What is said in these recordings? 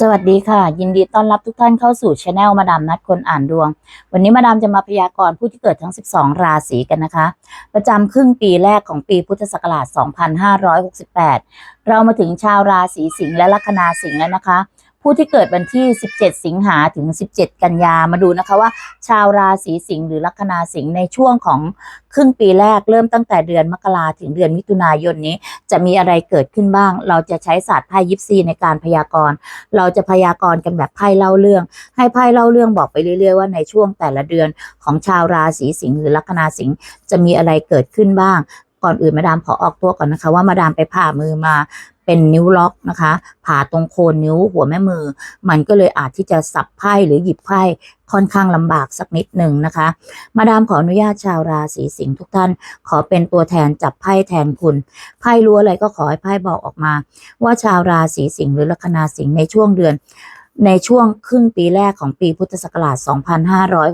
สวัสดีค่ะ ยินดีต้อนรับทุกท่านเข้าสู่ช anel มาดามนัดคนอ่านดวง วันนี้มาดามจะมาพยากรณ์ผู้ที่เกิดทั้ง 12 ราศีกันนะคะ ประจำครึ่งปีแรกของปีพุทธศักราช 2568 เรามาถึงชาวราศีสิงห์และลัคนาสิงห์แล้วนะคะ ผู้ที่เกิดวันที่ 17 สิงหาถึง 17 กันยามาดูนะคะว่า ชาวราศีสิงห์หรือลัคนาสิงห์ในช่วงของครึ่งปีแรกเริ่มตั้งแต่เดือนมกราถึงเดือนมิถุนายนนี้ จะมีอะไรเกิดขึ้นบ้าง เราจะใช้ศาสตร์ไพ่ยิปซีในการพยากรณ์ เราจะพยากรณ์กันแบบไพ่เล่าเรื่อง ให้ไพ่เล่าเรื่องบอกไปเรื่อย ๆ ว่าในช่วงแต่ละเดือนของชาวราศีสิงห์หรือลัคนาสิงห์จะมีอะไรเกิดขึ้นบ้างก่อนอื่นมาดามขอออกตัวก่อนนะคะว่ามาดามไปผ่ามือมา เป็นนิ้วล็อกนะคะ ผ่าตรงโคนนิ้วหัวแม่มือ มันก็เลยอาจที่จะสับไพ่หรือหยิบไพ่ค่อนข้างลำบากสักนิดหนึ่งนะคะ มาดามขออนุญาตชาวราศีสิงห์ทุกท่าน ขอเป็นตัวแทนจับไพ่แทนคุณ ไพ่รู้อะไรก็ขอให้ไพ่บอกออกมา ว่าชาวราศีสิงห์หรือลัคนาสิงห์ในช่วงเดือนในช่วงครึ่งปีแรกของปีพุทธศักราช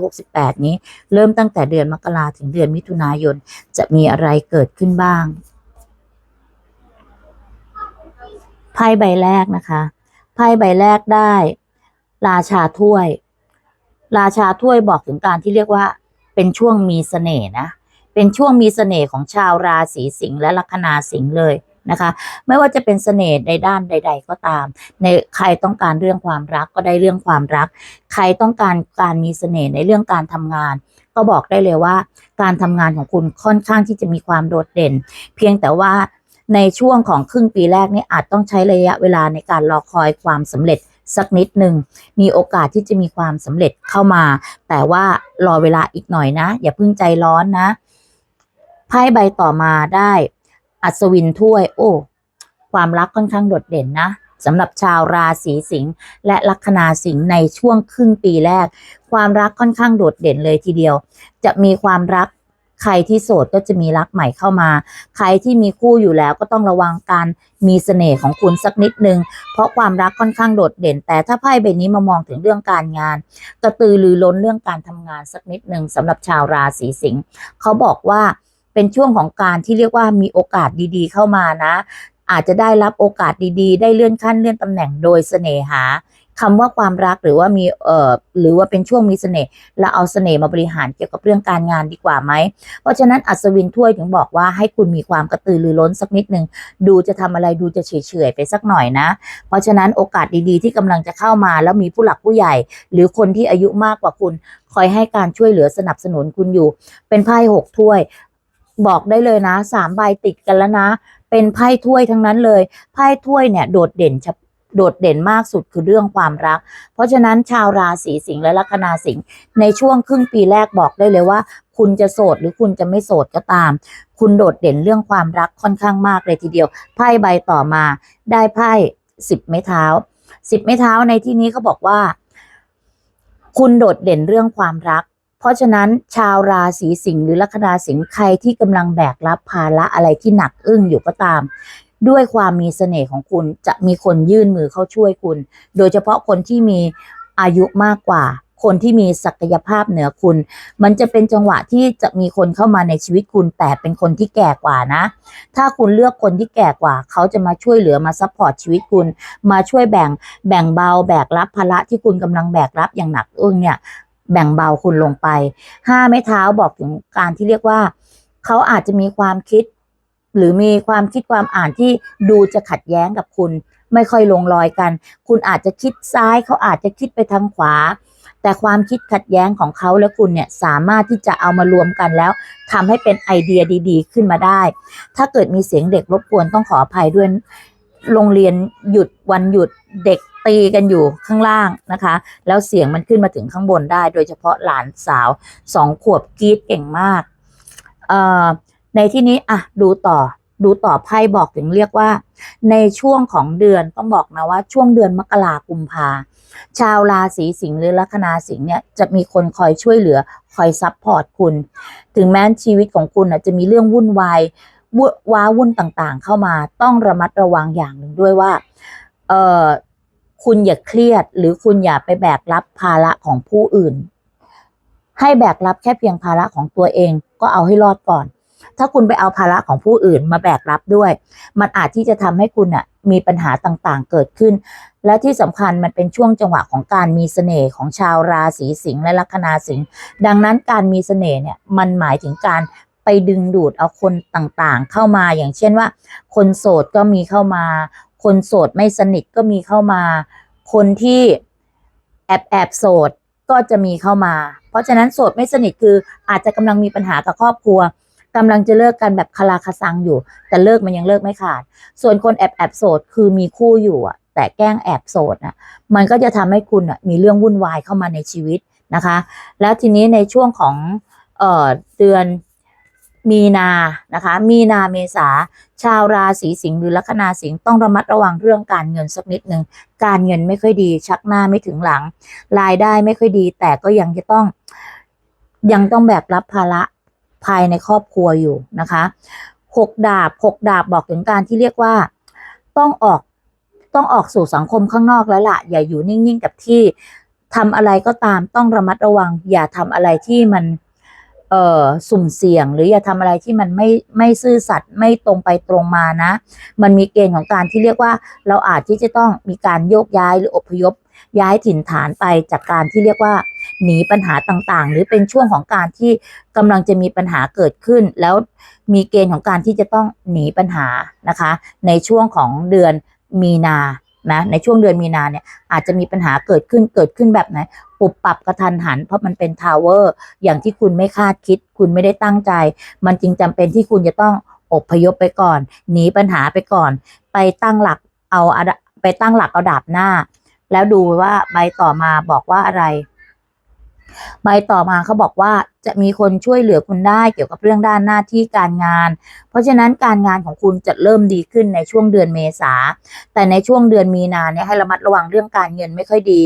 2568 นี้ เริ่มตั้งแต่เดือนมกราถึงเดือนมิถุนายน จะมีอะไรเกิดขึ้นบ้าง ไพ่ใบแรกนะคะ ไพ่ใบแรกได้ ราชาถ้วย ราชาถ้วยบอกถึงการที่เรียกว่า เป็นช่วงมีเสน่ห์นะ เป็นช่วงมีเสน่ห์ของชาวราศีสิงห์และลัคนาสิงห์เลยนะคะ ไม่ว่าจะเป็นเสน่ห์ในด้านใด ๆ ก็ตาม ในใครต้องการเรื่องความรักก็ได้เรื่องความรัก ใครต้องการการมีเสน่ห์ในเรื่องการทำงาน ก็บอกได้เลยว่า การทำงานของคุณค่อนข้างที่จะมีความโดดเด่น เพียงแต่ว่า ในช่วงของครึ่งปีแรกนี่อาจต้องใช้ระยะเวลาในการรอคอยความสำเร็จสักนิดหนึ่งมีโอกาสที่จะมีความสำเร็จเข้ามา แต่ว่ารอเวลาอีกหน่อยนะ อย่าเพิ่งใจร้อนนะไพ่ใบต่อมาได้ อัศวินถ้วย โอ้ ความรักค่อนข้างโดดเด่นนะสำหรับชาวราศีสิงห์และลัคนาสิงห์ในช่วงครึ่งปีแรก ความรักค่อนข้างโดดเด่นเลยทีเดียว จะมีความรัก ใครที่โสดก็จะมีรักใหม่เข้ามา ใครที่มีคู่อยู่แล้วก็ต้องระวังการมีเสน่ห์ของคุณสักนิดนึง เพราะความรักค่อนข้างโดดเด่น แต่ถ้าไพ่ใบนี้มามองถึงเรื่องการงาน กระตือรือร้นเรื่องการทำงานสักนิดนึงสำหรับชาวราศีสิงห์เขาบอกว่าเป็นช่วงของการที่เรียกว่ามีโอกาสดีๆ เข้ามานะ อาจจะได้รับโอกาสดีๆ ได้เลื่อนขั้นเลื่อนตำแหน่งโดยเสน่หา คำว่าความรักหรือว่ามีเอ่อหรือว่าเป็นช่วงมีเสน่ห์เราเอาเสน่ห์มาบริหารเกี่ยวกับเรื่องการงานดีกว่าไหม เพราะฉะนั้นอัศวินถ้วยถึงบอกว่าให้คุณมีความกระตือรือร้นสักนิดหนึ่งดูจะทำอะไรดูจะเฉยๆไปสักหน่อยนะ เพราะฉะนั้นโอกาสดีๆ ที่กำลังจะเข้ามาแล้วมีผู้หลักผู้ใหญ่ หรือคนที่อายุมากกว่าคุณ คอยให้การช่วยเหลือสนับสนุนคุณอยู่ เป็นไพ่หกถ้วย บอกได้เลยนะสามใบติดกันแล้วนะเป็นไพ่ถ้วยทั้งนั้นเลย ไพ่ถ้วยเนี่ยโดดเด่นเฉพ โดดเด่นมากสุดคือเรื่องความรัก เพราะฉะนั้นชาวราศีสิงห์และลัคนาสิงห์ในช่วงครึ่งปีแรกบอกได้เลยว่า คุณจะโสดหรือคุณจะไม่โสดก็ตาม คุณโดดเด่นเรื่องความรักค่อนข้างมากเลยทีเดียว ไพ่ใบต่อมาได้ไพ่สิบไม้เท้าสิบไม้เท้าในที่นี้เขาบอกว่า คุณโดดเด่นเรื่องความรักเพราะฉะนั้นชาวราศีสิงห์หรือลัคนาสิงห์ใครที่กำลังแบกรับภาระอะไรที่หนักอึ้งอยู่ก็ตาม ด้วยความมีเสน่ห์ของคุณจะมีคนยื่นมือเข้าช่วยคุณ โดยเฉพาะคนที่มีอายุมากกว่า คนที่มีศักยภาพเหนือคุณ มันจะเป็นจังหวะที่จะมีคนเข้ามาในชีวิตคุณ แต่เป็นคนที่แก่กว่านะ ถ้าคุณเลือกคนที่แก่กว่า เขาจะมาช่วยเหลือมาซัพพอร์ตชีวิตคุณ มาช่วยแบ่งแบ่งเบาแบกรับภาระที่คุณกำลังแบกรับอย่างหนักอึ้งเนี่ยแบ่งเบาคุณลงไปห้าไม้เท้าบอกถึงการที่เรียกว่า เขาอาจจะมีความคิด หรือมีความคิดความอ่านที่ดูจะขัดแย้งกับคุณ ไม่ค่อยลงรอยกัน คุณอาจจะคิดซ้ายเขาอาจจะคิดไปทางขวา แต่ความคิดขัดแย้งของเขาและคุณเนี่ยสามารถที่จะเอามารวมกันแล้วทำให้เป็นไอเดียดีๆ ขึ้นมาได้ ถ้าเกิดมีเสียงเด็กรบกวนต้องขออภัยด้วยโรงเรียนหยุดวันหยุดเด็กตีกันอยู่ข้างล่างนะคะ แล้วเสียงมันขึ้นมาถึงข้างบนได้ โดยเฉพาะหลานสาวสองขวบกรีดเก่งมาก เอ่อ ในที่นี้อะดูต่อดูต่อไพ่บอกถึงเรียกว่า ในช่วงของเดือนต้องบอกนะว่าช่วงเดือนมกรากุมภาชาวราศีสิงห์หรือลัคนาสิงห์เนี่ยจะมีคนคอยช่วยเหลือคอยซัพพอร์ตคุณ ถึงแม้ชีวิตของคุณนะจะมีเรื่องวุ่นวายว,ว้าวุ่นต่างๆ เข้ามาต้องระมัดระวังอย่างหนึ่งด้วยว่าเออคุณอย่าเครียดหรือคุณอย่าไปแบกรับภาระของผู้อื่น ให้แบกรับแค่เพียงภาระของตัวเองก็เอาให้รอดก่อน ถ้าคุณไปเอาภาระของผู้อื่นมาแบกรับด้วย มันอาจที่จะทำให้คุณอะมีปัญหาต่างๆ เกิดขึ้น และที่สำคัญมันเป็นช่วงจังหวะของการมีเสน่ห์ของชาวราศีสิงห์และลัคนาสิงห์ดังนั้นการมีเสน่ห์เนี่ยมันหมายถึงการไปดึงดูดเอาคนต่างๆ เข้ามาอย่างเช่นว่า คนโสดก็มีเข้ามา คนโสดไม่สนิทก็มีเข้ามา คนที่แอบแอบโสดก็จะมีเข้ามา เพราะฉะนั้นโสดไม่สนิทคืออาจจะกำลังมีปัญหากับครอบครัว กำลังจะเลิกกันแบบคลาคาซังอยู่ แต่เลิกมันยังเลิกไม่ขาด ส่วนคนแอบแอบโสดคือมีคู่อยู่อะแต่แกล้งแอบโสดอะมันก็จะทำให้คุณอะมีเรื่องวุ่นวายเข้ามาในชีวิตนะคะ แล้วทีนี้ในช่วงของเอ่อเดือนมีนานะคะ มีนาเมษา ชาวราศีสิงห์หรือลัคนาสิงห์ต้องระมัดระวังเรื่องการเงินสักนิดหนึ่งการเงินไม่ค่อยดี ชักหน้าไม่ถึงหลัง รายได้ไม่ค่อยดี แต่ก็ยังจะต้องยังต้องแบกรับภาระ ภายในครอบครัวอยู่นะคะหกดาบหกดาบบอกถึงการที่เรียกว่าต้องออกต้องออกสู่สังคมข้างนอกแล้วล่ะ อย่าอยู่นิ่งๆกับที่ทำอะไรก็ตามต้องระมัดระวัง อย่าทำอะไรที่มันเอ่อสุ่มเสี่ยง หรืออย่าทำอะไรที่มันไม่ไม่ซื่อสัตย์ไม่ตรงไปตรงมานะ มันมีเกณฑ์ของการที่เรียกว่า เราอาจที่จะต้องมีการโยกย้ายหรืออพยพย้ายถิ่นฐานไปจากการที่เรียกว่า หนีปัญหาต่างๆ หรือเป็นช่วงของการที่กำลังจะมีปัญหาเกิดขึ้น แล้วมีเกณฑ์ของการที่จะต้องหนีปัญหานะคะ ในช่วงของเดือนมีนานะในช่วงเดือนมีนาเนี่ยอาจจะมีปัญหาเกิดขึ้นเกิดขึ้นแบบไหนปุบปรับกระทันหัน เพราะมันเป็นทาวเวอร์อย่างที่คุณไม่คาดคิด คุณไม่ได้ตั้งใจ มันจึงจำเป็นที่คุณจะต้องอบพยพไปก่อน หนีปัญหาไปก่อน ไปตั้งหลักเอาไปตั้งหลักเอาดาบหน้า แล้วดูว่าใบต่อมาบอกว่าอะไร ใบต่อมาเขาบอกว่าจะมีคนช่วยเหลือคุณได้เกี่ยวกับเรื่องด้านหน้าที่การงาน เพราะฉะนั้นการงานของคุณจะเริ่มดีขึ้นในช่วงเดือนเมษา แต่ในช่วงเดือนมีนาเนี่ยให้ระมัดระวังเรื่องการเงินไม่ค่อยดี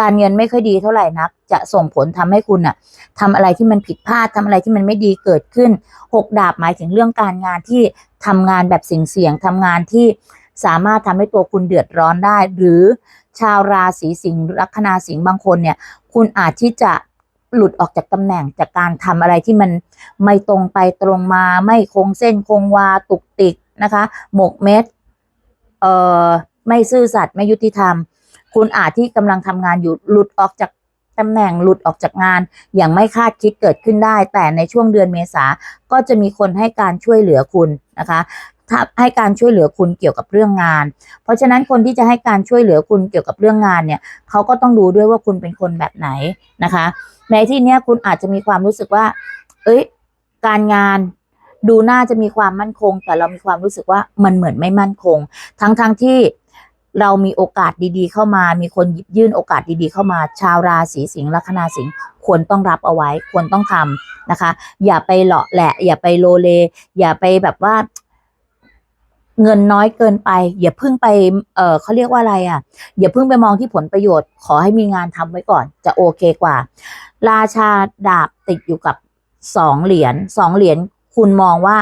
การเงินไม่ค่อยดีเท่าไหร่นัก จะส่งผลทำให้คุณอะทำอะไรที่มันผิดพลาดทำอะไรที่มันไม่ดีเกิดขึ้นหกดาบหมายถึงเรื่องการงานที่ทำงานแบบเสี่ยงๆทำงานที่ สามารถทำให้ตัวคุณเดือดร้อนได้ หรือชาวราศีสิงห์ลัคนาสิงห์บางคนเนี่ย คุณอาจที่จะหลุดออกจากตำแหน่งจากการทำอะไรที่มันไม่ตรงไปตรงมา ไม่คงเส้นคงวาตุกติกนะคะ หมกเม็ดเอ่อไม่ซื่อสัตย์ไม่ยุติธรรม คุณอาจที่กำลังทำงานอยู่หลุดออกจากตำแหน่งหลุดออกจากงาน อย่างไม่คาดคิดเกิดขึ้นได้ แต่ในช่วงเดือนเมษาก็จะมีคนให้การช่วยเหลือคุณนะคะ ให้การช่วยเหลือคุณเกี่ยวกับเรื่องงาน เพราะฉะนั้นคนที่จะให้การช่วยเหลือคุณเกี่ยวกับเรื่องงานเนี่ยเขาก็ต้องดูด้วยว่าคุณเป็นคนแบบไหนนะคะ ในที่เนี้ยคุณอาจจะมีความรู้สึกว่า เอ้ย การงานดูน่าจะมีความมั่นคง แต่เรามีความรู้สึกว่ามันเหมือนไม่มั่นคง ทั้งๆทที่เรามีโอกาสดีๆ เข้ามา มีคนยิบยื่นโอกาสดีๆ เข้ามา ชาวราศีสิงห์ลัคนาสิงห์ควรต้องรับเอาไว้ ควรต้องทำนะคะ อย่าไปเหลาะแหละ อย่าไปโลเล อย่าไปแบบว่า เงินน้อยเกินไป อย่าเพิ่งไป เออเขาเรียกว่าอะไรอะ อย่าเพิ่งไปมองที่ผลประโยชน์ ขอให้มีงานทำไว้ก่อน จะโอเคกว่า ราชาดาบติดอยู่กับสองเหรียญสองเหรียญคุณมองว่า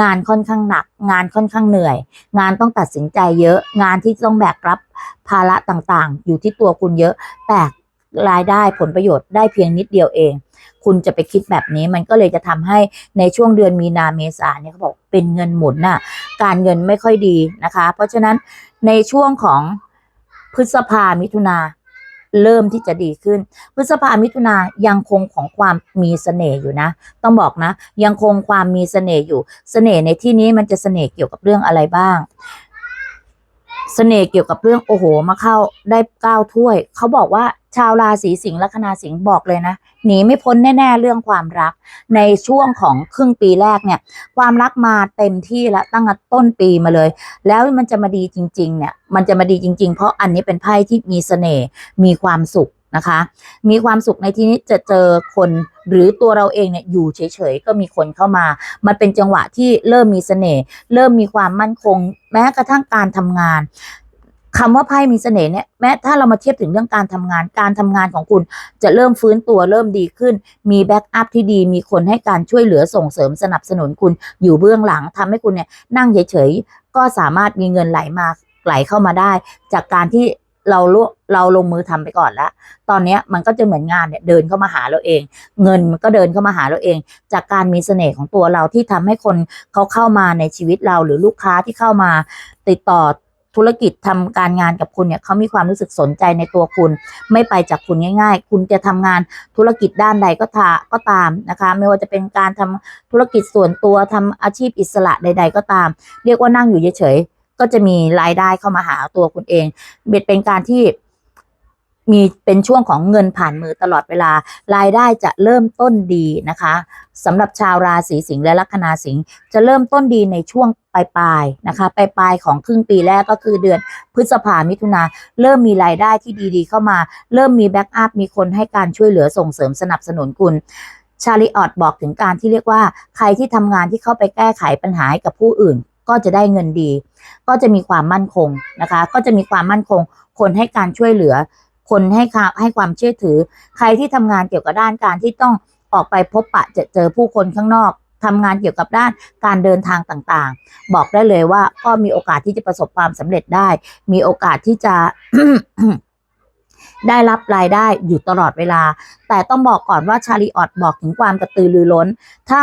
งานค่อนข้างหนัก งานค่อนข้างเหนื่อย งานต้องตัดสินใจเยอะ งานที่ต้องแบกรับภาระต่างๆ อยู่ที่ตัวคุณเยอะ แต่ รายได้ผลประโยชน์ได้เพียงนิดเดียวเอง คุณจะไปคิดแบบนี้มันก็เลยจะทำให้ในช่วงเดือนมีนาเมษาเนี่ยเขาบอกเป็นเงินหมุนน่ะการเงินไม่ค่อยดีนะคะ เพราะฉะนั้นในช่วงของพฤษภามิถุนาเริ่มที่จะดีขึ้น พฤษภามิถุนายังคงของความมีเสน่ห์อยู่นะ ต้องบอกนะ ยังคงความมีเสน่ห์อยู่เสน่ห์ในที่นี้มันจะเสน่ห์เกี่ยวกับเรื่องอะไรบ้าง เสน่ห์เกี่ยวกับเรื่องโอ้โห มาเข้าได้เก้าถ้วย เขาบอกว่าชาวราศีสิงห์ลัคนาสิงห์บอกเลยนะหนีไม่พ้นแน่ๆเรื่องความรัก ในช่วงของครึ่งปีแรกเนี่ย ความรักมาเต็มที่แล้วตั้งแต่ต้นปีมาเลย แล้วมันจะมาดีจริง ๆ เนี่ย มันจะมาดีจริง ๆ เพราะอันนี้เป็นไพ่ที่มีเสน่ห์มีความสุขนะคะ มีความสุขในที่นี้จะเจอคน หรือตัวเราเองเนี่ยอยู่เฉยๆก็มีคนเข้ามา มันเป็นจังหวะที่เริ่มมีเสน่ห์เริ่มมีความมั่นคง แม้กระทั่งการทำงานคำว่าไพ่มีเสน่ห์เนี่ยแม้ถ้าเรามาเทียบถึงเรื่องการทำงาน การทำงานของคุณจะเริ่มฟื้นตัวเริ่มดีขึ้น มีแบ็กอัพที่ดี มีคนให้การช่วยเหลือส่งเสริมสนับสนุนคุณอยู่เบื้องหลังทำให้คุณเนี่ยนั่งเฉยๆก็สามารถมีเงินไหลมาไหลเข้ามาได้ จากการที่ เราลุเราลงมือทำไปก่อนแล้วตอนเนี้ยมันก็จะเหมือนงานเนี่ยเดินเข้ามาหาเราเอง เงินมันก็เดินเข้ามาหาเราเอง จากการมีเสน่ห์ของตัวเราที่ทำให้คนเขาเข้ามาในชีวิตเราหรือลูกค้าที่เข้ามาติดต่อธุรกิจทำการงานกับคุณเนี่ยเขามีความรู้สึกสนใจในตัวคุณ ไม่ไปจากคุณง่าย ๆ คุณจะทำงานธุรกิจด้านใดก็ตาก็ตามนะคะ ไม่ว่าจะเป็นการทำธุรกิจส่วนตัวทำอาชีพอิสระใด ๆ ก็ตาม เรียกว่านั่งอยู่เฉยๆ ก็จะมีรายได้เข้ามาหาตัวคุณเองเบ็ดเป็นการที่มีเป็นช่วงของเงินผ่านมือตลอดเวลา รายได้จะเริ่มต้นดีนะคะสำหรับชาวราศีสิงห์และลัคนาสิงห์จะเริ่มต้นดีในช่วงปลายๆนะคะปลายๆของครึ่งปีแรกก็คือเดือนพฤษภามิถุนาเริ่มมีรายได้ที่ดีๆ เข้ามา เริ่มมีแบ็กอัพมีคนให้การช่วยเหลือส่งเสริมสนับสนุนคุณชาลีออตบอกถึงการที่เรียกว่า ใครที่ทำงานที่เข้าไปแก้ไขปัญหาให้กับผู้อื่น ก็จะได้เงินดี ก็จะมีความมั่นคงนะคะ ก็จะมีความมั่นคง คนให้การช่วยเหลือ คนให้ค่าให้ความเชื่อถือ ใครที่ทำงานเกี่ยวกับด้านการที่ต้องออกไปพบปะจอเจอผู้คนข้างนอกทำงานเกี่ยวกับด้านการเดินทางต่างๆ บอกได้เลยว่าก็มีโอกาสที่จะประสบความสำเร็จได้ มีโอกาสที่จะได้รับรายได้อยู่ตลอดเวลา แต่ต้องบอกก่อนว่าชาลีออตบอกถึงความกระตือรือร้น ถ้า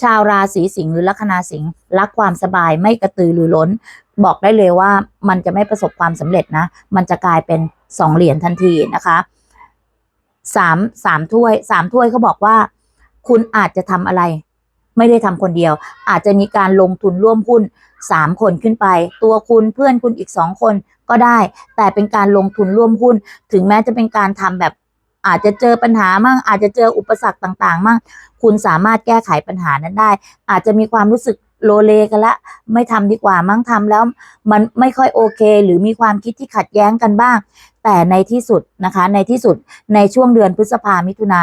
ชาวราศีสิงห์หรือลัคนาสิงห์รักความสบายไม่กระตือรือร้น บอกได้เลยว่ามันจะไม่ประสบความสำเร็จนะ มันจะกลายเป็นสองเหรียญทันทีนะคะสามสามถ้วยสามถ้วยเขาบอกว่า คุณอาจจะทำอะไร ไม่ได้ทำคนเดียว อาจจะมีการลงทุนร่วมหุ้นสามคนขึ้นไป ตัวคุณเพื่อนคุณอีกสองคนก็ได้ แต่เป็นการลงทุนร่วมหุ้น ถึงแม้จะเป็นการทำแบบอาจจะเจอปัญหามั่งอาจจะเจออุปสรรคต่าง ๆ มั่ง คุณสามารถแก้ไขปัญหานั้นได้ อาจจะมีความรู้สึกโลเลกันละ ไม่ทำดีกว่ามั่งทำแล้ว มันไม่ค่อยโอเค หรือมีความคิดที่ขัดแย้งกันบ้าง แต่ในที่สุดนะคะ ในที่สุดในช่วงเดือนพฤษภามิถุนา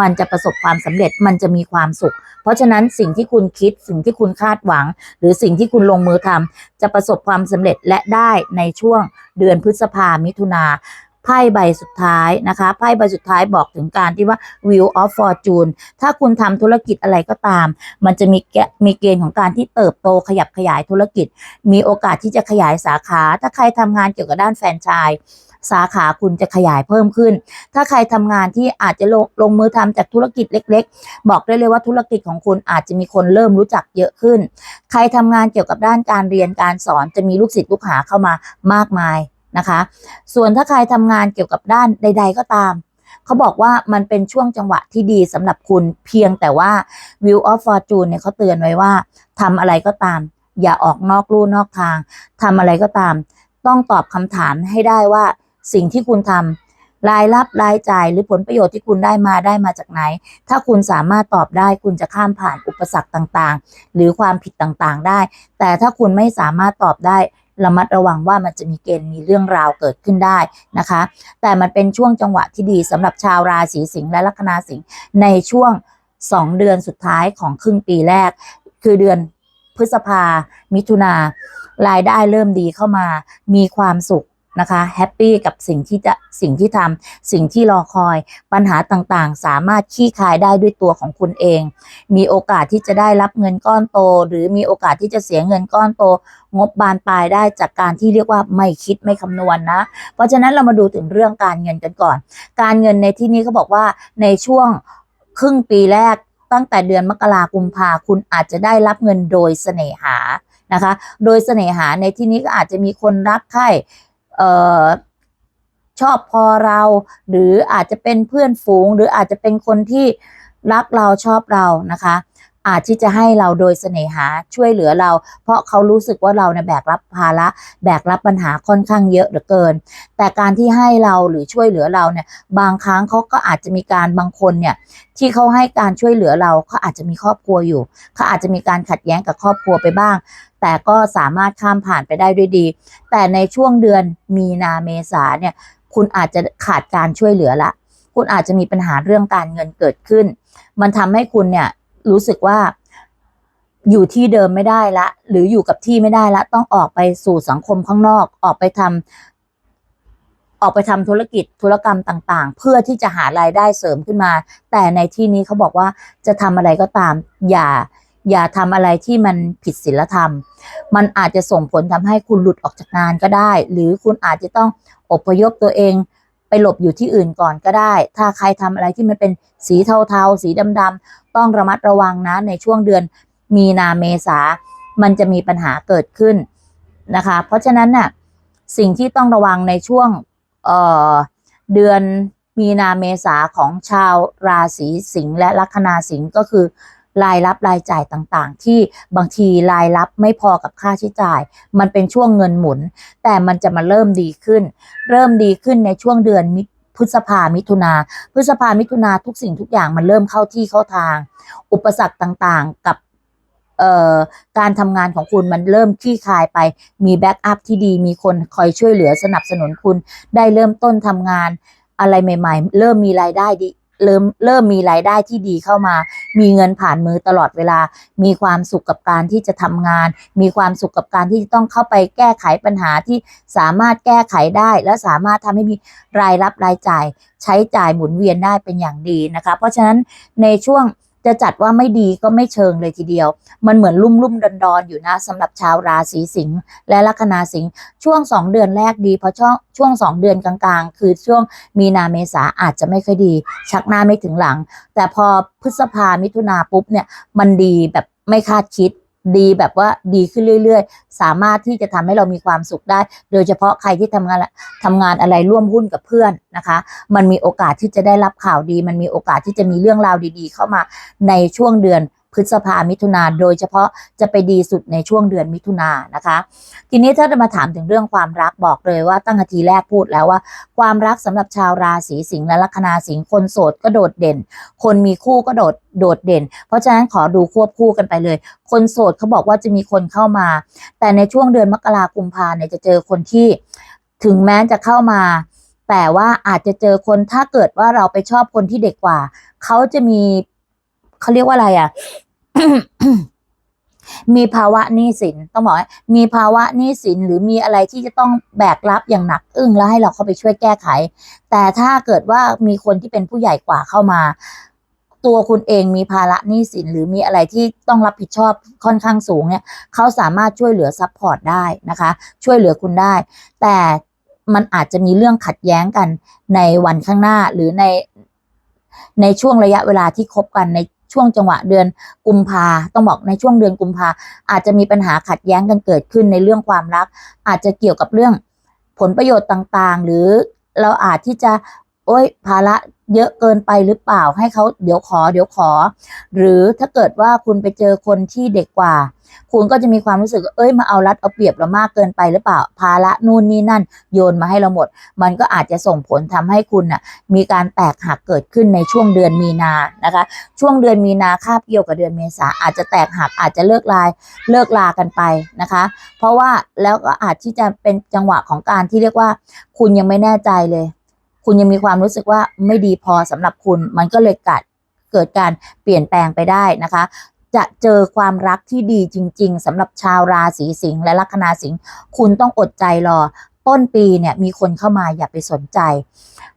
มันจะประสบความสำเร็จมันจะมีความสุข เพราะฉะนั้นสิ่งที่คุณคิดสิ่งที่คุณคาดหวัง หรือสิ่งที่คุณลงมือทำจะประสบความสำเร็จและได้ในช่วงเดือนพฤษภามิถุนา ไพ่ใบสุดท้ายนะคะไพ่ใบสุดท้ายบอกถึงการที่ว่า Wheel of Fortune ถ้าคุณทำธุรกิจอะไรก็ตาม มันจะมีแกมีเกณฑ์ของการที่เติบโตขยับขยายธุรกิจ มีโอกาสที่จะขยายสาขา ถ้าใครทำงานเกี่ยวกับด้านแฟรนไชส์สาขาคุณจะขยายเพิ่มขึ้น ถ้าใครทำงานที่อาจจะลงลงมือทำจากธุรกิจเล็ก ๆ บอกได้เลยว่าธุรกิจของคุณอาจจะมีคนเริ่มรู้จักเยอะขึ้น ใครทำงานเกี่ยวกับด้านการเรียนการสอนจะมีลูกศิษย์ลูกหาเข้ามามากมาย นะคะ ส่วนถ้าใครทำงานเกี่ยวกับด้านใด ๆ ก็ตาม เขาบอกว่ามันเป็นช่วงจังหวะที่ดีสำหรับคุณเพียงแต่ว่า View of Fortune เนี่ยเขาเตือนไว้ว่าทำอะไรก็ตาม อย่าออกนอกลู่นอกทางทำอะไรก็ตาม ต้องตอบคำถามให้ได้ว่าสิ่งที่คุณทำรายรับรายจ่ายหรือผลประโยชน์ที่คุณได้มาได้มาจากไหน ถ้าคุณสามารถตอบได้คุณจะข้ามผ่านอุปสรรคต่างๆ หรือความผิดต่างๆได้ แต่ถ้าคุณไม่สามารถตอบได้ ระมัดระวังว่ามันจะมีเกณฑ์มีเรื่องราวเกิดขึ้นได้นะคะ แต่มันเป็นช่วงจังหวะที่ดีสำหรับชาวราศีสิงห์และลัคนาสิงห์ในช่วง 2 เดือนสุดท้ายของครึ่งปีแรก คือเดือนพฤษภา มิถุนารายได้เริ่มดีเข้ามา มีความสุข นะคะแฮปปี้กับสิ่งที่จะสิ่งที่ทำสิ่งที่รอคอย ปัญหาต่างๆ สามารถขี้คายได้ด้วยตัวของคุณเอง มีโอกาสที่จะได้รับเงินก้อนโต หรือมีโอกาสที่จะเสียเงินก้อนโต งบบานปลายได้จากการที่เรียกว่าไม่คิดไม่คำนวณนะเพราะฉะนั้นเรามาดูถึงเรื่องการเงินกันก่อน การเงินในที่นี้เขาบอกว่าในช่วงครึ่งปีแรกตั้งแต่เดือนมกราคมกุมภาคุณอาจจะได้รับเงินโดยเสน่หานะคะ โดยเสน่หาในที่นี้ก็อาจจะมีคนรักใคร เออชอบพอเรา หรืออาจจะเป็นเพื่อนฝูง หรืออาจจะเป็นคนที่รักเราชอบเรานะคะ อาจที่จะให้เราโดยเสน่หาช่วยเหลือเรา เพราะเขารู้สึกว่าเราเนี่ยแบกรับภาระแบกรับปัญหาค่อนข้างเยอะเหลือเกิน แต่การที่ให้เราหรือช่วยเหลือเราเนี่ยบางครั้งเขาก็อาจจะมีการบางคนเนี่ยที่เขาให้การช่วยเหลือเราเขาอาจจะมีครอบครัวอยู่เขาอาจจะมีการขัดแย้งกับครอบครัวไปบ้าง แต่ก็สามารถข้ามผ่านไปได้ด้วยดี แต่ในช่วงเดือนมีนาเมษาเนี่ยคุณอาจจะขาดการช่วยเหลือละ คุณอาจจะมีปัญหาเรื่องการเงินเกิดขึ้น มันทำให้คุณเนี่ย รู้สึกว่าอยู่ที่เดิมไม่ได้ละ หรืออยู่กับที่ไม่ได้ละ ต้องออกไปสู่สังคมข้างนอก ออกไปทำออกไปทำธุรกิจธุรกรรมต่าง ๆ เพื่อที่จะหารายได้เสริมขึ้นมา แต่ในที่นี้เขาบอกว่าจะทำอะไรก็ตาม อย่า อย่าทำอะไรที่มันผิดศีลธรรม มันอาจจะส่งผลทำให้คุณหลุดออกจากงานก็ได้ หรือคุณอาจจะต้องอพยพตัวเอง ไปหลบอยู่ที่อื่นก่อนก็ได้ ถ้าใครทำอะไรที่มันเป็นสีเทาๆ สีดำๆต้องระมัดระวังนะในช่วงเดือนมีนาเมษา มันจะมีปัญหาเกิดขึ้นนะคะ เพราะฉะนั้นน่ะสิ่งที่ต้องระวังในช่วงเเดือนมีนาเมษาของชาวราศีสิงห์และลัคนาสิงห์ก็คือ รายรับรายจ่ายต่างๆ ที่บางทีรายรับไม่พอกับค่าใช้จ่าย มันเป็นช่วงเงินหมุน แต่มันจะมาเริ่มดีขึ้น เริ่มดีขึ้นในช่วงเดือนมิพฤษภามิถุนาพฤษภามิถุนาทุกสิ่งทุกอย่างมันเริ่มเข้าที่เข้าทาง อุปสรรคต่างๆกับการทำงานของคุณมันเริ่มคลี่คลายไป มีแบ็กอัพที่ดี มีคนคอยช่วยเหลือสนับสนุนคุณ ได้เริ่มต้นทำงานอะไรใหม่ ๆ เริ่มมีรายได้ดี เริ่มเริ่มมีรายได้ที่ดีเข้ามา มีเงินผ่านมือตลอดเวลา มีความสุขกับการที่จะทำงาน มีความสุขกับการที่จะต้องเข้าไปแก้ไขปัญหาที่สามารถแก้ไขได้ และสามารถทำให้มีรายรับรายจ่าย ใช้จ่ายหมุนเวียนได้เป็นอย่างดีนะคะ เพราะฉะนั้นในช่วง จะจัดว่าไม่ดีก็ไม่เชิงเลยทีเดียว มันเหมือนลุ่มลุ่มดอนดอนอยู่นะสำหรับชาวราศีสิงห์และลัคนาสิงห์ช่วงสองเดือนแรกดีเพราะช่วงช่วงสองเดือนกลางๆ คือช่วงมีนาเมษาอาจจะไม่ค่อยดี ชักหน้าไม่ถึงหลัง แต่พอพฤษภามิถุนาปุ๊บเนี่ยมันดีแบบไม่คาดคิด ดีแบบว่าดีขึ้นเรื่อย ๆ สามารถที่จะทำให้เรามีความสุขได้ โดยเฉพาะใครที่ทำงานทำงานอะไรร่วมหุ้นกับเพื่อนนะคะ มันมีโอกาสที่จะได้รับข่าวดี มันมีโอกาสที่จะมีเรื่องราวดี ๆ เข้ามาในช่วงเดือน พฤษภามิถุนาโดยเฉพาะจะไปดีสุดในช่วงเดือนมิถุนานะคะ ทีนี้ถ้าจะมาถามถึงเรื่องความรักบอกเลยว่าตั้งแต่ทีแรกพูดแล้วว่า ความรักสำหรับชาวราศีสิงห์และลัคนาสิงห์คนโสดก็โดดเด่น คนมีคู่ก็โดดโดดเด่น เพราะฉะนั้นขอดูควบคู่กันไปเลย คนโสดเขาบอกว่าจะมีคนเข้ามา แต่ในช่วงเดือนมกราคมพาเนี่ยจะเจอคนที่ถึงแม้จะเข้ามา แต่ว่าอาจจะเจอคนถ้าเกิดว่าเราไปชอบคนที่เด็กกว่า เขาจะมีเขาเรียกว่าอะไรอะ มีภาวะหนี้สินต้องบอกว่ามีภาวะหนี้สินหรือมีอะไรที่จะต้องแบกรับอย่างหนักอึ้งแล้วให้เราเข้าไปช่วยแก้ไข แต่ถ้าเกิดว่ามีคนที่เป็นผู้ใหญ่กว่าเข้ามา ตัวคุณเองมีภาระหนี้สินหรือมีอะไรที่ต้องรับผิดชอบค่อนข้างสูงเนี่ยเขาสามารถช่วยเหลือซัพพอร์ตได้นะคะ ช่วยเหลือคุณได้ แต่มันอาจจะมีเรื่องขัดแย้งกันในวันข้างหน้าหรือในในช่วงระยะเวลาที่คบกันใน ช่วงจังหวะเดือนกุมภาต้องบอกในช่วงเดือนกุมภาอาจจะมีปัญหาขัดแย้งกันเกิดขึ้นในเรื่องความรัก อาจจะเกี่ยวกับเรื่องผลประโยชน์ต่างๆ หรือเราอาจที่จะโอ้ยภาระเยอะเกินไปหรือเปล่าให้เขาเดี๋ยวขอเดี๋ยวขอ หรือถ้าเกิดว่าคุณไปเจอคนที่เด็กกว่า คุณก็จะมีความรู้สึกเอ้ยมาเอารัดเอาเปรียบเรามากเกินไปหรือเปล่าภาระนู่นนี่นั่น โยนมาให้เราหมด มันก็อาจจะส่งผลทำให้คุณน่ะมีการแตกหักเกิดขึ้นในช่วงเดือนมีนานะคะ ช่วงเดือนมีนาคาบเกี่ยวกับเดือนเมษาอาจจะแตกหักอาจจะเลิกลายเลิกลากันไปนะคะ เพราะว่าแล้วก็อาจที่จะเป็นจังหวะของการที่เรียกว่า คุณยังไม่แน่ใจเลย คุณยังมีความรู้สึกว่าไม่ดีพอสำหรับคุณมันก็เลยกัดเกิดการเปลี่ยนแปลงไปได้นะคะ จะเจอความรักที่ดีจริง ๆสำหรับชาวราศีสิงห์และลัคนาสิงห์คุณต้องอดใจรอ ต้นปีเนี่ยมีคนเข้ามาอย่าไปสนใจ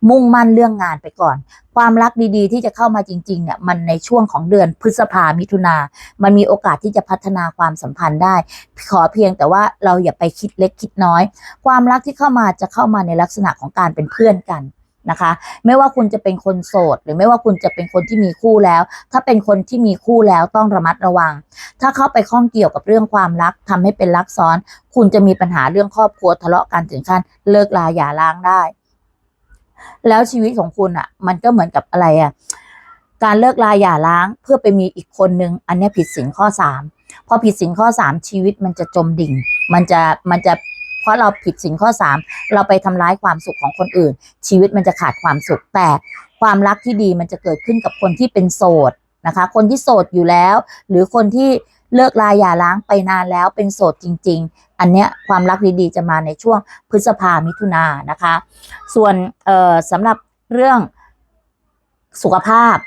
มุ่งมั่นเรื่องงานไปก่อน ความรักดีๆ ที่จะเข้ามาจริงๆเนี่ยมันในช่วงของเดือนพฤษภามิถุนา มันมีโอกาสที่จะพัฒนาความสัมพันธ์ได้ ขอเพียงแต่ว่าเราอย่าไปคิดเล็กคิดน้อย ความรักที่เข้ามาจะเข้ามาในลักษณะของการเป็นเพื่อนกัน นะคะ ไม่ว่าคุณจะเป็นคนโสด หรือไม่ว่าคุณจะเป็นคนที่มีคู่แล้ว ถ้าเป็นคนที่มีคู่แล้วต้องระมัดระวัง ถ้าเข้าไปข้องเกี่ยวกับเรื่องความรักทำให้เป็นรักซ้อน คุณจะมีปัญหาเรื่องครอบครัวทะเลาะกันถึงขั้นเลิกลาหย่าร้างได้ แล้วชีวิตของคุณอะ มันก็เหมือนกับอะไรอะการเลิกลาหย่าร้างเพื่อไปมีอีกคนนึง อันนี้ผิดสินข้อสามพอผิดสินข้อสามชีวิตมันจะจมดิ่ง มันจะมันจะ เพราะเราผิดสินข้อสามเราไปทำร้ายความสุขของคนอื่น ชีวิตมันจะขาดความสุขแต่ความรักที่ดีมันจะเกิดขึ้นกับคนที่เป็นโสดนะคะ คนที่โสดอยู่แล้ว หรือคนที่เลิกลาหย่าร้างไปนานแล้วเป็นโสดจริง ๆ อันเนี้ยความรักดีๆจะมาในช่วงพฤษภามิถุนายนะคะ ส่วนเอ่อสำหรับเรื่องสุขภาพ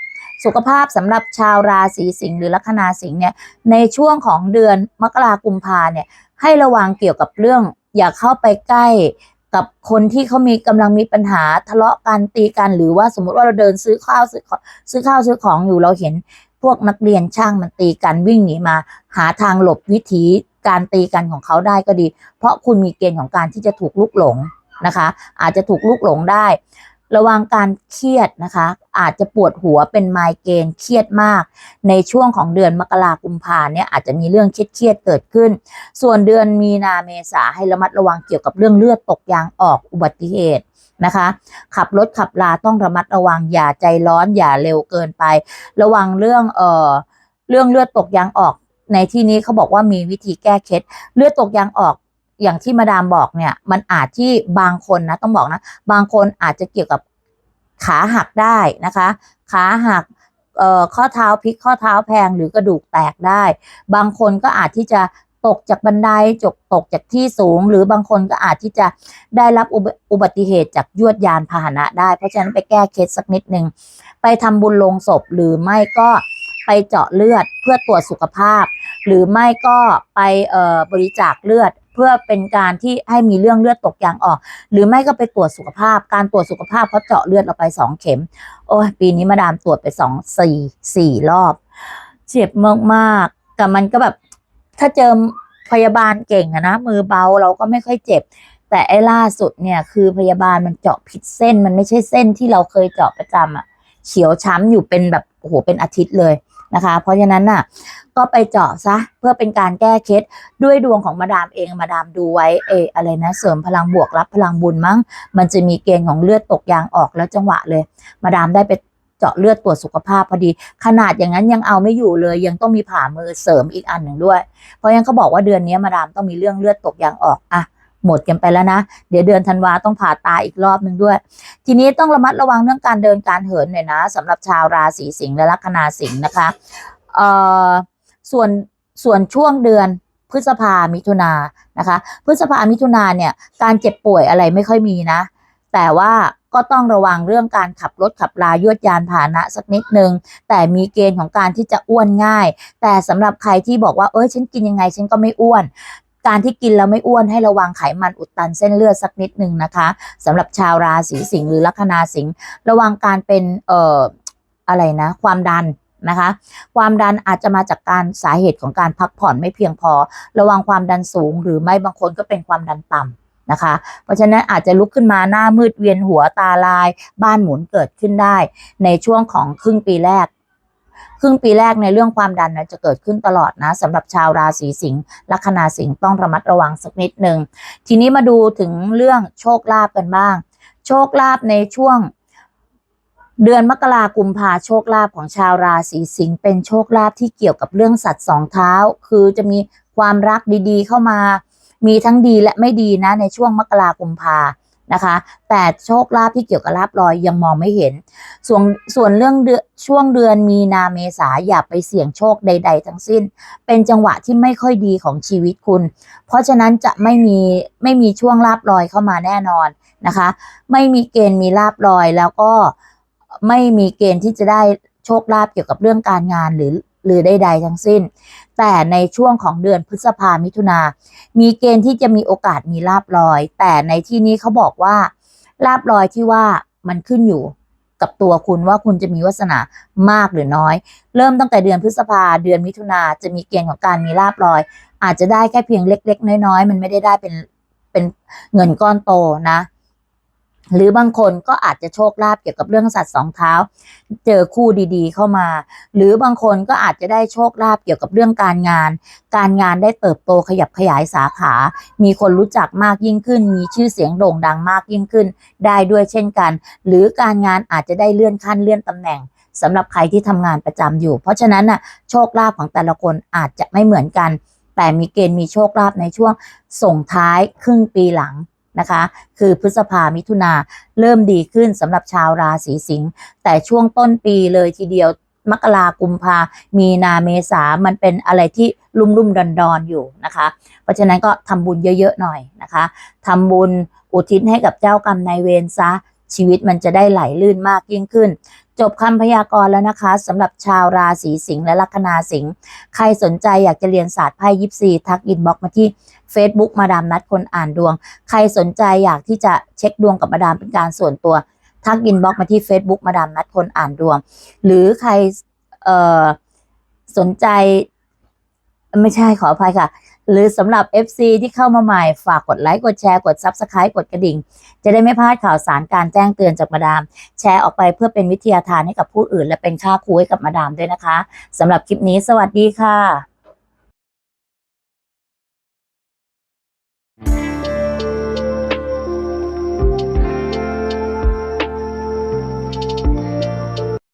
สุขภาพสำหรับชาวราศีสิงห์หรือลัคนาสิงห์เนี่ยในช่วงของเดือนมกราคมกุมภาเนี่ยให้ระวังเกี่ยวกับเรื่อง อย่าเข้าไปใกล้กับคนที่เขามีกำลังมีปัญหาทะเลาะกันตีกันหรือว่าสมมุติว่าเราเดินซื้อข้าวซื้อของซื้อข้าวซื้อของอยู่เราเห็นพวกนักเรียนช่างมันตีกันวิ่งหนีมา หาทางหลบวิธีการตีกันของเขาได้ก็ดี เพราะคุณมีเกณฑ์ของการที่จะถูกลุกหลงนะคะ อาจจะถูกลุกหลงได้ ระวังการเครียดนะคะ อาจจะปวดหัวเป็นไมเกรนเครียดมาก ในช่วงของเดือนมกราคมกุมภาเนี่ยอาจจะมีเรื่องเครียดเกิดขึ้น ส่วนเดือนมีนาเมษาให้ระมัดระวังเกี่ยวกับเรื่องเลือดตกยางออกอุบัติเหตุนะคะ ขับรถขับลาต้องระมัดระวังอย่าใจร้อนอย่าเร็วเกินไป ระวังเรื่องเอ่อเรื่องเลือดตกยางออก ในที่นี้เขาบอกว่ามีวิธีแก้เคล็ดเลือดตกยางออก อย่างที่มาดามบอกเนี่ย มันอาจที่บางคนนะต้องบอกนะ บางคนอาจจะเกี่ยวกับขาหักได้นะคะ ขาหักเอ่อข้อเท้าพลิกข้อเท้าแพงหรือกระดูกแตกได้ บางคนก็อาจที่จะตกจากบันไดจกตกจากที่สูง หรือบางคนก็อาจที่จะได้รับอุบัติเหตุจากยวดยานพาหนะได้ เพราะฉะนั้นไปแก้เคล็ดสักนิดหนึ่งไปทำบุญลงศพหรือไม่ก็ไปเจาะเลือดเพื่อตรวจสุขภาพ หรือไม่ก็ไปเอ่อบริจาคเลือด พื่อเป็นการที่ให้มีเรื่องเลือดตกยางออก หรือไม่ก็ไปตรวจสุขภาพ การตรวจสุขภาพเขาเจาะเลือดเราไปสองเข็ม โอ้ยปีนี้มาดามตรวจไปสองสี่สี่รอบ เจ็บมากๆแต่มันก็แบบ ถ้าเจอพยาบาลเก่งอะนะ มือเบาเราก็ไม่ค่อยเจ็บ แต่ไอ้ล่าสุดเนี่ย คือพยาบาลมันเจาะผิดเส้น มันไม่ใช่เส้นที่เราเคยเจาะประจำอะเขียวช้ำอยู่เป็นแบบโอ้โหเป็นอาทิตย์เลย นะคะ เพราะฉะนั้นน่ะก็ไปเจาะซะเพื่อเป็นการแก้เคล็ดด้วยดวงของมาดามเองมาดามดูไว้เอออะไรนะเสริมพลังบวกรับพลังบุญมั้ง มันจะมีเกณฑ์ของเลือดตกยางออกแล้วจังหวะเลย มาดามได้ไปเจาะเลือดตรวจสุขภาพพอดี ขนาดอย่างนั้นยังเอาไม่อยู่เลย ยังต้องมีผ่ามือเสริมอีกอันหนึ่งด้วย เพราะงั้นเขาบอกว่าเดือนนี้มาดามต้องมีเรื่องเลือดตกยางออกอะ หมดกันไปแล้วนะ เดี๋ยวเดือนธันวาต้องผ่าตาอีกรอบหนึ่งด้วย ทีนี้ต้องระมัดระวังเรื่องการเดินการเหินหน่อยนะสำหรับชาวราศีสิงห์และลัคนาสิงห์นะคะเอ่อส่วนส่วนช่วงเดือนพฤษภามิถุนานะคะ พฤษภามิถุนาเนี่ย การเจ็บป่วยอะไรไม่ค่อยมีนะ แต่ว่าก็ต้องระวังเรื่องการขับรถขับลายวดยานพาหนะสักนิดนึง แต่มีเกณฑ์ของการที่จะอ้วนง่าย แต่สำหรับใครที่บอกว่าเอ้ยฉันกินยังไงฉันก็ไม่อ้วน การที่กินแล้วไม่อ้วนให้ระวังไขมันอุดตันเส้นเลือดสักนิดหนึ่งนะคะสำหรับชาวราศีสิงห์หรือลัคนาสิงห์ระวังการเป็นเอ่ออะไรนะ ความดันนะคะ ความดันอาจจะมาจากการสาเหตุของการพักผ่อนไม่เพียงพอ ระวังความดันสูง หรือไม่บางคนก็เป็นความดันต่ำนะคะ เพราะฉะนั้นอาจจะลุกขึ้นมาหน้ามืดเวียนหัวตาลาย บ้านหมุนเกิดขึ้นได้ ในช่วงของครึ่งปีแรก ครึ่งปีแรกในเรื่องความดันนะจะเกิดขึ้นตลอดนะสำหรับชาวราศีสิงห์ลัคนาสิงห์ต้องระมัดระวังสักนิดหนึ่งทีนี้มาดูถึงเรื่องโชคลาภกันบ้าง โชคลาภในช่วงเดือนมกรากุมภาโชคลาภของชาวราศีสิงห์เป็นโชคลาภที่เกี่ยวกับเรื่องสัตว์สองเท้า คือจะมีความรักดีๆ เข้ามา มีทั้งดีและไม่ดีนะในช่วงมกรากุมภา นะคะ แต่โชคลาภที่เกี่ยวกับลาบลอยยังมองไม่เห็น ส่วนส่วนเรื่องเดือนช่วงเดือนมีนาเมษาอย่าไปเสี่ยงโชคใด ๆ ทั้งสิ้น เป็นจังหวะที่ไม่ค่อยดีของชีวิตคุณ เพราะฉะนั้นจะไม่มีไม่มีช่วงลาบลอยเข้ามาแน่นอนนะคะ ไม่มีเกณฑ์มีลาบลอยแล้วก็ไม่มีเกณฑ์ที่จะได้โชคลาภเกี่ยวกับเรื่องการงานหรือ หรือใดๆทั้งสิ้น แต่ในช่วงของเดือนพฤษภามิถุนา มีเกณฑ์ที่จะมีโอกาสมีลาบลอย แต่ในที่นี้เขาบอกว่าลาบลอยที่ว่ามันขึ้นอยู่กับตัวคุณว่าคุณจะมีวาสนามากหรือน้อย เริ่มตั้งแต่เดือนพฤษภาเดือนมิถุนาจะมีเกณฑ์ของการมีลาบลอย อาจจะได้แค่เพียงเล็ก ๆ น้อยๆ มันไม่ได้ได้เป็นเป็นเงินก้อนโตนะ หรือบางคนก็อาจจะโชคลาภเกี่ยวกับเรื่องสัตว์สองเท้า เจอคู่ดีๆ เข้ามา หรือบางคนก็อาจจะได้โชคลาภเกี่ยวกับเรื่องการงาน การงานได้เติบโตขยับขยายสาขา มีคนรู้จักมากยิ่งขึ้น มีชื่อเสียงโด่งดังมากยิ่งขึ้น ได้ด้วยเช่นกัน หรือการงานอาจจะได้เลื่อนขั้นเลื่อนตำแหน่งสำหรับใครที่ทำงานประจำอยู่ เพราะฉะนั้นน่ะโชคลาภของแต่ละคนอาจจะไม่เหมือนกัน แต่มีเกณฑ์มีโชคลาภในช่วงส่งท้ายครึ่งปีหลัง นะคะ คือพฤษภามิถุนาเริ่มดีขึ้นสำหรับชาวราศีสิงห์แต่ช่วงต้นปีเลยทีเดียวมกรากุมภามีนาเมษามันเป็นอะไรที่ลุ่มรุ่มดอนดอนอยู่นะคะ เพราะฉะนั้นก็ทำบุญเยอะๆหน่อยนะคะทำบุญอุทิศให้กับเจ้ากรรมนายเวรซะชีวิตมันจะได้ไหลลื่นมากยิ่งขึ้น จบคำพยากรณ์แล้วนะคะสำหรับชาวราศีสิงห์และลัคนาสิงห์ใครสนใจอยากจะเรียนศาสตร์ไพ่ยิปซีทักอินบ็อกมาที่ Facebook มาดามนัดคนอ่านดวง ใครสนใจอยากที่จะเช็คดวงกับมาดามเป็นการส่วนตัว ทักอินบ็อกมาที่ Facebook มาดามนัดคนอ่านดวง หรือใครเอ่อสนใจไม่ใช่ขออภัยค่ะ หรือสำหรับ FC ที่เข้ามาใหม่ฝากกดไลค์กดแชร์กด Subscribe กดกระดิ่ง จะได้ไม่พลาดข่าวสารการแจ้งเตือนจากมาดาม แชร์ออกไปเพื่อเป็นวิทยาทานให้กับผู้อื่น และเป็นค่าครูให้กับมาดามด้วยนะคะสำหรับคลิปนี้สวัสดีค่ะ